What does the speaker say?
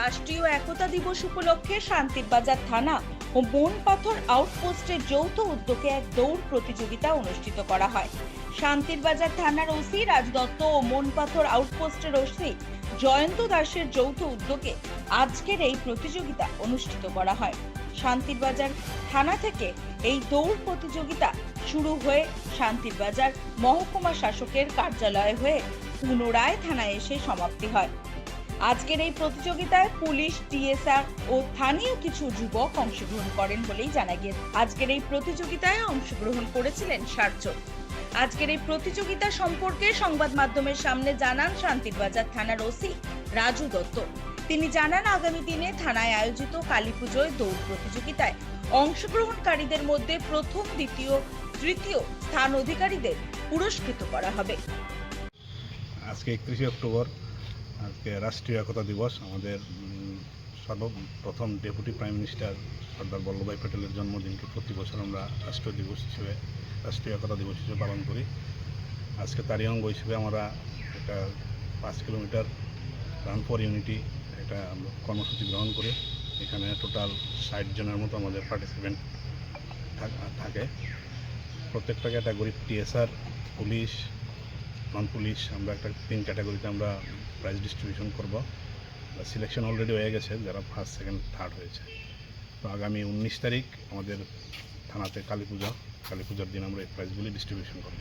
রাষ্ট্রীয় একতা দিবস উপলক্ষে শান্তির বাজার থানা ও বন পাথর আউটপোস্টের যৌথ উদ্যোগে এক দৌড় প্রতিযোগিতা অনুষ্ঠিত করা হয়। শান্তির বাজার থানার ওসি রাজ দত্ত ও মন পাথর আউটপোস্টের ওসি জয়ন্ত দাসের যৌথ উদ্যোগে আজকের এই প্রতিযোগিতা অনুষ্ঠিত করা হয়। শান্তির বাজার থানা থেকে এই দৌড় প্রতিযোগিতা শুরু হয়ে শান্তির বাজার মহকুমা শাসকের কার্যালয়ে হয়ে পুনরায় থানায় এসে সমাপ্তি হয়। আজকের এই প্রতিযোগিতায় পুলিশ, টিএসআর ও স্থানীয় কিছু যুবক অংশগ্রহণ করেন বলেই জানা গিয়েছে আজকের এই প্রতিযোগিতায় অংশগ্রহণ করেছিলেন ষাটজন আজকের এই প্রতিযোগিতা সম্পর্কে সংবাদ মাধ্যমের সামনে জানান শান্তির বাজার থানার ওসি রাজু দত্ত। তিনি জানান, আগামী দিনে থানায় আয়োজিত কালী পুজোয় দৌড় প্রতিযোগিতায় অংশগ্রহণকারীদের মধ্যে প্রথম, দ্বিতীয়, তৃতীয় স্থান অধিকারীদের পুরস্কৃত করা হবে। আজকে একত্রিশে অক্টোবর আজকে রাষ্ট্রীয় একতা দিবস। আমাদের সর্বপ্রথম deputy prime minister Sardar Vallabhbhai প্যাটেলের জন্মদিনকে প্রতি বছর আমরা রাষ্ট্রীয় দিবস হিসেবে, রাষ্ট্রীয় একতা দিবস হিসেবে পালন করি। আজকে তারই অঙ্গ হিসেবে আমরা একটা পাঁচ কিলোমিটার রান ফর ইউনিটি একটা আমরা কর্মসূচি গ্রহণ করি। এখানে টোটাল ষাট জনের মতো আমাদের পার্টিসিপেন্ট থাকে প্রত্যেকটা category TSR police non police, আমরা একটা তিন ক্যাটাগরিতে আমরা প্রাইজ ডিস্ট্রিবিউশন করব। সিলেকশন অলরেডি হয়ে গেছে, যারা ফার্স্ট সেকেন্ড থার্ড হয়েছে। তো আগামী উনিশ তারিখ আমাদের থানাতে কালী পূজা কালী পূজার দিন আমরা এই প্রাইজগুলি ডিস্ট্রিবিউশন করব।